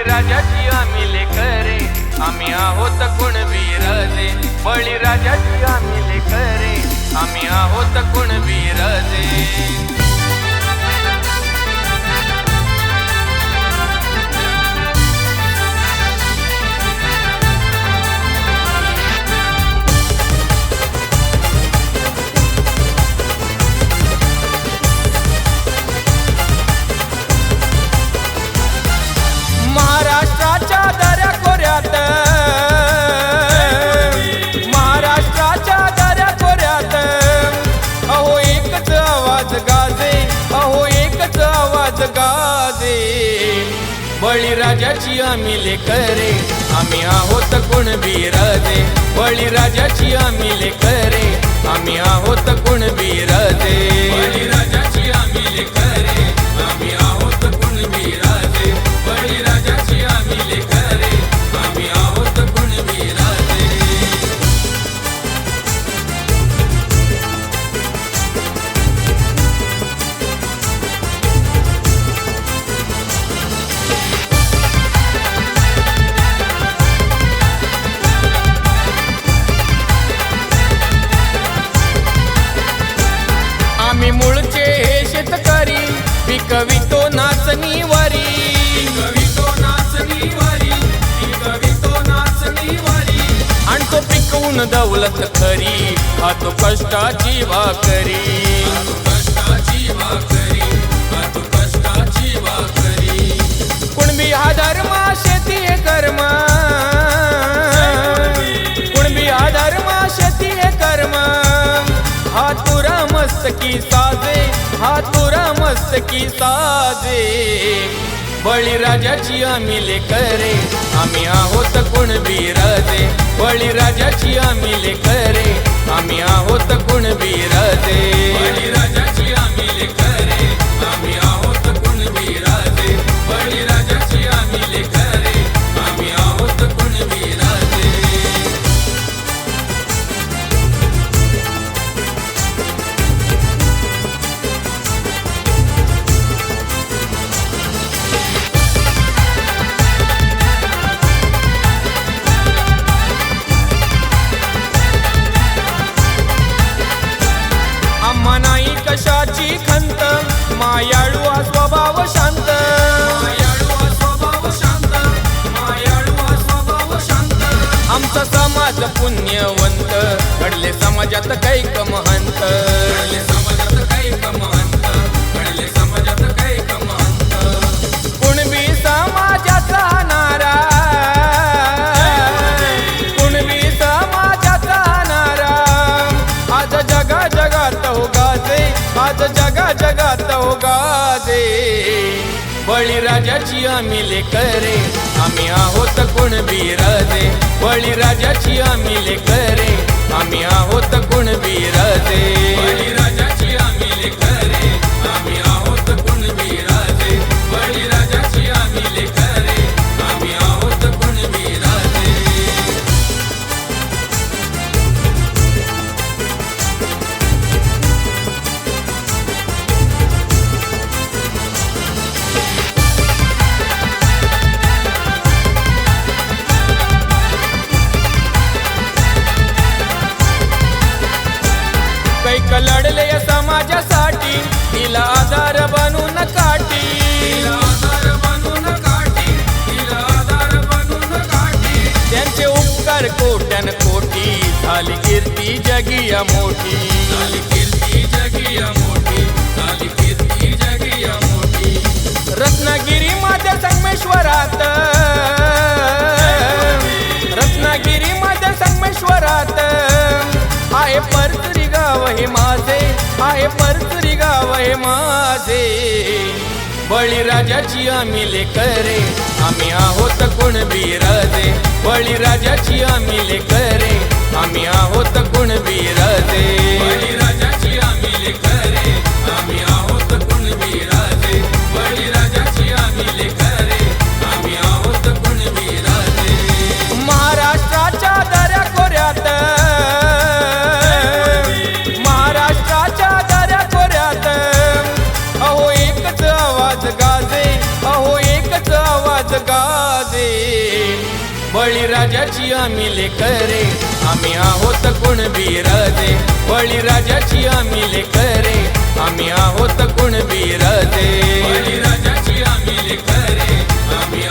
बळीराजाची आम्ही लेकरे. आम्ही आहोत कुणबी राजे बळीराजाची आम्ही लेकरे. आम्ही आहोत कुणबी राजे बळीराजाची आम्ही लेकरे. आम्ही आहोत कुणबी राजे बळीराजाची आम्ही लेकरे. आम्ही आहोत कुणबी गुण दौलत खरी खातो कष्टाची भाकरी कष्टाची भाकरी खातो कष्टाची भाकरी कुणबी हा धर्म शेती हे कर्म. कुणबी हा धर्म शेती हे कर्म. हा तुरा मस्तकी साजे हा तुरा मस्तकी साजे. बळीराजाची आम्ही लेकरे आम्ही आहोत कुणबी राजे बळीराजाची आम्ही लेकरे आम्ही आहोत कुणबी राजे बळीराजाची आम्ही लेकरे स्वभाव शांत. शांत शांत आमचा समाज पुण्यवंत. घडले समाजात काही कमहंत. बळीराजाची आम्ही लेकरे आम्ही आहोत कुणबी राजे बळीराजाची आम्ही लेकरे आम्ही आहोत कुणबी कैक समाजासाठी तिला आधार बनून काठी. त्यांचे उपकार कोट्यान कोटी. झाली कीर्ती जगिया मोठी झाली कीर्ती जगिया मोठी झाली कीर्ती जगिया मोठी. रत्नागिरी माझ्या संगमेश्वरात. आहे परतरी गाव आहे माझे. बळीराजाची आम्ही लेकरे आम्ही आहोत कुणबी राजे बळीराजाची आम्ही लेकरे आम्ही आहोत कुणबी गाजे. बळीराजाची आम्ही लेकरे आम्ही आहोत गुणबीराजे बळीराजाची आम्ही लेकरे आम्ही आहोत गुणबीराजे बळीराजाची आम्ही लेकरे आम्ही